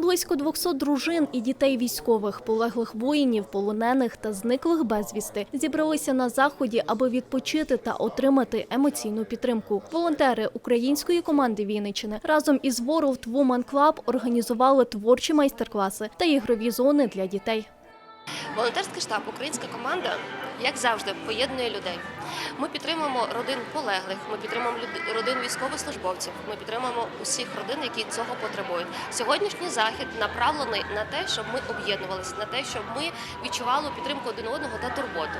Близько 200 дружин і дітей військових, полеглих воїнів, полонених та зниклих безвісти зібралися на заході, аби відпочити та отримати емоційну підтримку. Волонтери української команди Вінниччини разом із World Woman Club організували творчі майстер-класи та ігрові зони для дітей. Волонтерський штаб, українська команда, як завжди, поєднує людей. Ми підтримуємо родин полеглих, ми підтримуємо люд- родин військовослужбовців, ми підтримуємо усіх родин, які цього потребують. Сьогоднішній захід направлений на те, щоб ми об'єднувалися, на те, щоб ми відчували підтримку один одного та турботу.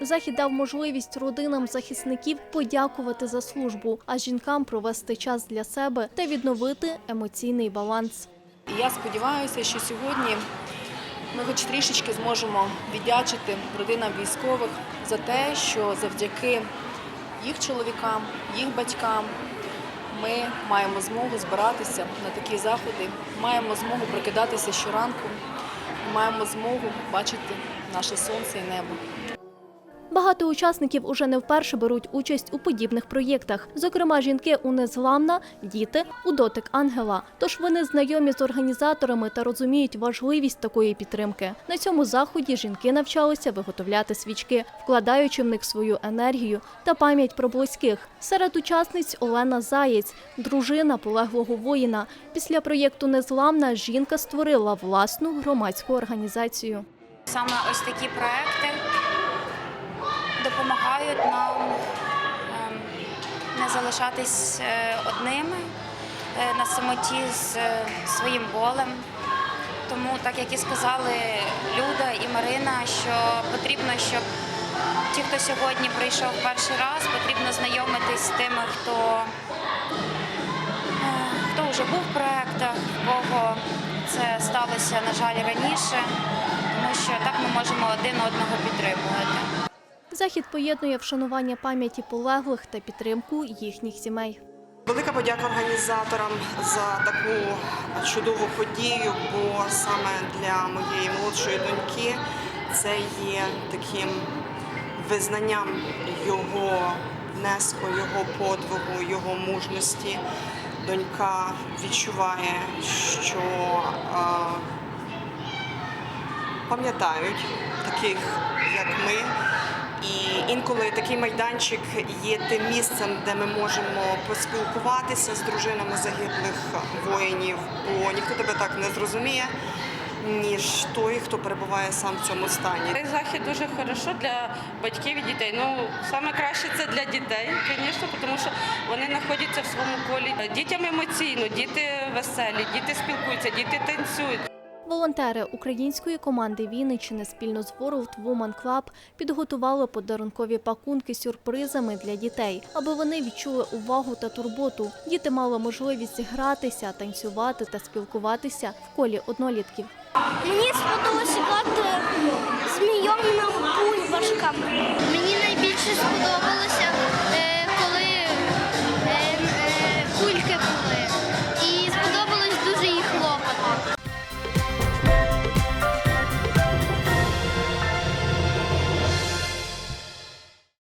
Захід дав можливість родинам захисників подякувати за службу, а жінкам провести час для себе та відновити емоційний баланс. Я сподіваюся, що сьогодні ми хоч трішечки зможемо віддячити родинам військових за те, що завдяки їх чоловікам, їх батькам ми маємо змогу збиратися на такі заходи, маємо змогу прокидатися щоранку, маємо змогу бачити наше сонце і небо. Багато учасників уже не вперше беруть участь у подібних проєктах. Зокрема, жінки у Незламна, діти у дотик ангела. Тож вони знайомі з організаторами та розуміють важливість такої підтримки. На цьому заході жінки навчалися виготовляти свічки, вкладаючи в них свою енергію та пам'ять про близьких. Серед учасниць Олена Заєць, дружина полеглого воїна. Після проєкту Незламна жінка створила власну громадську організацію. Саме ось такі проекти допомагають нам ем, не залишатись е, одними е, на самоті з е, своїм болем. Тому, так як і сказали Люда і Марина, що потрібно, щоб ті, хто сьогодні прийшов перший раз, потрібно знайомитись з тими, хто, хто вже був в проектах, в кого це сталося, на жаль, раніше, тому що так ми можемо один одного підтримувати. Захід поєднує вшанування пам'яті полеглих та підтримку їхніх сімей. Велика подяка організаторам за таку чудову подію, бо саме для моєї молодшої доньки це є таким визнанням його внеску, його подвигу, його мужності. Донька відчуває, що пам'ятають таких, як ми. І інколи такий майданчик є тим місцем, де ми можемо поспілкуватися з дружинами загиблих воїнів, бо ніхто тебе так не зрозуміє, ніж той, хто перебуває сам в цьому стані. Цей захід дуже хорошо для батьків і дітей. Ну саме краще це для дітей, звісно, тому що вони знаходяться в своєму колі. Дітям емоційно, діти веселі, діти спілкуються, діти танцюють. Волонтери української команди Вінниччини спільно з World Woman Club підготували подарункові пакунки сюрпризами для дітей, аби вони відчули увагу та турботу. Діти мали можливість гратися, танцювати та спілкуватися в колі однолітків. Мені сподобалося грати змійовним бульбашками. Мені найбільше сподобалося